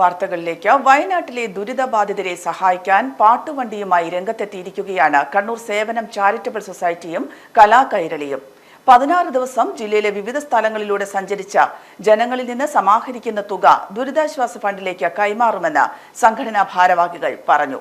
വാർത്തകളിലേക്ക്. വയനാട്ടിലെ ദുരിതബാധിതരെ സഹായിക്കാൻ പാട്ടുവണ്ടിയുമായി രംഗത്തെത്തിയിരിക്കുകയാണ് കണ്ണൂർ സേവനം ചാരിറ്റബിൾ സൊസൈറ്റിയും കലാകൈരളിയും. പതിനാറ് ദിവസം ജില്ലയിലെ വിവിധ സ്ഥലങ്ങളിലൂടെ സഞ്ചരിച്ച ജനങ്ങളിൽ നിന്ന് സമാഹരിക്കുന്ന തുക ദുരിതാശ്വാസ ഫണ്ടിലേക്ക് കൈമാറുമെന്ന് സംഘടനാ ഭാരവാഹികൾ പറഞ്ഞു.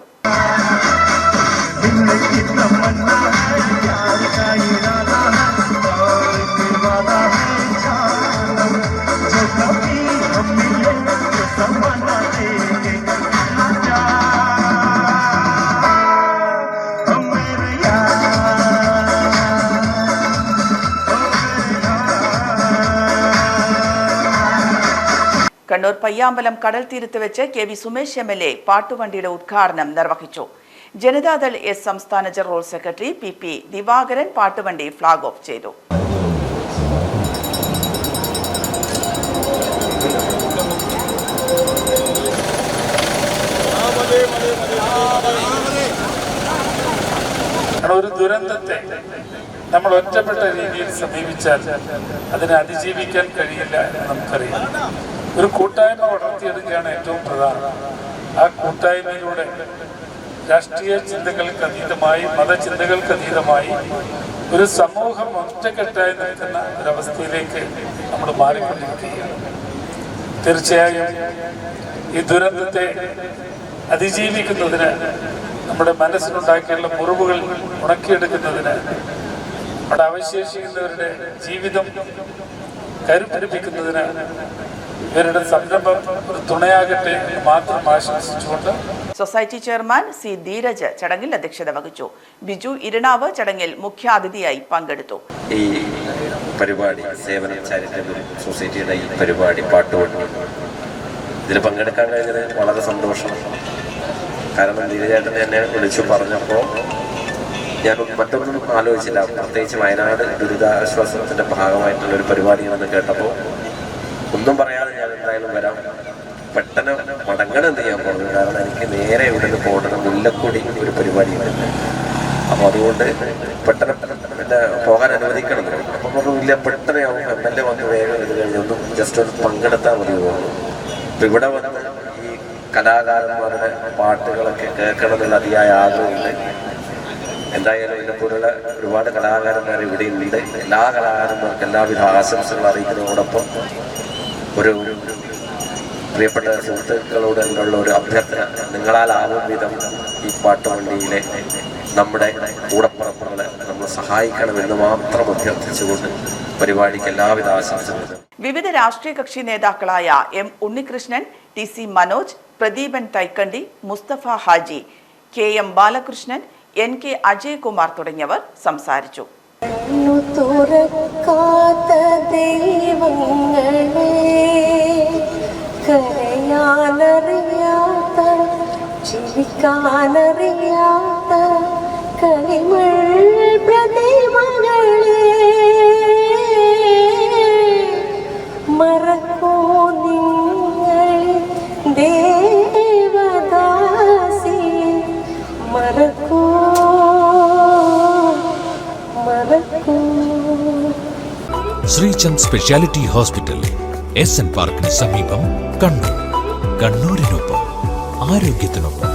കണ്ണൂർ പയ്യാമ്പലം കടൽ തീരത്ത് വെച്ച് K V Sumesh M L A പാട്ടുവണ്ടിയുടെ ഉദ്ഘാടനം നിർവഹിച്ചു. ജനതാദൾ എസ് സംസ്ഥാന general secretary P P Divakaran പാട്ടുവണ്ടി flag off ചെയ്തു. ഒരു ദുരന്തത്തെ നമ്മൾ ഒറ്റപ്പെട്ട രീതിയിൽ സമീപിച്ചാൽ അതിനെ അതിജീവിക്കാൻ കഴിയില്ല എന്ന് നമുക്കറിയാം. ഒരു കൂട്ടായ്മ വളർത്തിയെടുക്കുകയാണ് ഏറ്റവും പ്രധാനം. ആ കൂട്ടായ്മയിലൂടെ രാഷ്ട്രീയ ചിന്തകൾക്ക് അതീതമായി മതചിന്തകൾക്ക് അതീതമായി ഒരു സമൂഹം ഒറ്റക്കെട്ടായി നിൽക്കുന്ന ഒരവസ്ഥയിലേക്ക് നമ്മൾ മാറിക്കൊണ്ടിരിക്കുകയാണ്. തീർച്ചയായും ഈ ദുരന്തത്തെ അതിജീവിക്കുന്നതിന് നമ്മുടെ മനസ്സിലുണ്ടാക്കിയുള്ള മുറിവുകൾ ഉണക്കിയെടുക്കുന്നതിന് അവിടെ അവശേഷിക്കുന്നവരുടെ ജീവിതം കരുപിടിപ്പിക്കുന്നതിന് ഇവരുടെ സംരംഭം ഒരു തുണയാകട്ടെ എന്ന് മാത്രം ആശംസിച്ചുകൊണ്ട് സൊസൈറ്റി ചെയർമാൻ സി ധീരജ് ചടങ്ങിൽ അധ്യക്ഷത വഹിച്ചു. ബിജു ഇരണാവ് ചടങ്ങിൽ മുഖ്യാതിഥിയായി പങ്കെടുത്തു. ഈ പരിപാടി സേവന ചാരിറ്റബിൾ സൊസൈറ്റിയുടെ ഈ പരിപാടി പാട്ടുവണ്ടി ഇതിൽ പങ്കെടുക്കാൻ കഴിഞ്ഞത് വളരെ സന്തോഷം. കാരണം ധീരജേട്ടൻ എന്നെ വിളിച്ചു പറഞ്ഞപ്പോൾ ഞാൻ മറ്റൊന്നും ആലോചിച്ചില്ല. പ്രത്യേകിച്ച് വയനാട് ദുരിതാശ്വാസത്തിന്റെ ഭാഗമായിട്ടുള്ള ഒരു പരിപാടിയാണെന്ന് കേട്ടപ്പോൾ ഒന്നും വരാം പെട്ടെന്ന് മടങ്ങണമെന്ന് ഞാൻ പറഞ്ഞു കാരണം എനിക്ക് നേരെ ഇവിടെ നിന്ന് പോകണം മുല്ലക്കൊടി ഒരു പരിപാടിയുണ്ട് അപ്പോൾ അതുകൊണ്ട് പെട്ടെന്ന് പിന്നെ പോകാൻ അനുവദിക്കണം. അപ്പം പറഞ്ഞു. ഇല്ല പെട്ടെന്ന് എം എൽ എ വന്ന് വേഗം ഇത് കഴിഞ്ഞൊന്നും ജസ്റ്റ് ഒന്ന് പങ്കെടുത്താൽ മതി അപ്പോൾ ഇവിടെ വന്ന് ഈ കലാകാരന്മാരുടെ പാട്ടുകളൊക്കെ കേൾക്കണം എന്നുള്ള അതിയായ ആഗ്രഹമുണ്ട്. എന്തായാലും ഇതിനെപ്പോലുള്ള ഒരുപാട് കലാകാരന്മാർ ഇവിടെ ഉണ്ട് എല്ലാ കലാകാരന്മാർക്കും എല്ലാവിധ ആശംസകൾ അറിയിക്കുന്നതോടൊപ്പം ഒരു ഒരു പ്രിയപ്പെട്ട സുഹൃത്തുക്കളോട് എന്നുള്ള ഒരു അഭ്യർത്ഥന നിങ്ങളാലാവും വിധം ഈ പാട്ടുവണ്ടിയിലെ നമ്മുടെ കൂടപ്പുറപ്പുകളെ നമ്മൾ സഹായിക്കണമെന്ന് മാത്രം അഭ്യർത്ഥിച്ചുകൊണ്ട് പരിപാടിക്ക് എല്ലാവിധ ആശംസകളും വിവിധ രാഷ്ട്രീയ കക്ഷി നേതാക്കളായ M Unnikrishnan T C Manoj Pradeepan Thaikandi Musthafa Haji K M Balakrishnan N K Ajaykumar തുടങ്ങിയവർ സംസാരിച്ചു. തുറക്കാത്ത ദൈവങ്ങളെ കരയാനറിയാത്ത ചിരിക്കാനറിയാത്ത കരിമൾ പ്രതിമകളെ മറക്കോ നിങ്ങൾ ദേവദാസി. മറക്കൂ മറക്കൂ. Sreechand speciality hospital. S N പാർക്കിന് സമീപം കണ്ണൂർ. കണ്ണൂരിനൊപ്പം ആരോഗ്യത്തിനൊപ്പം.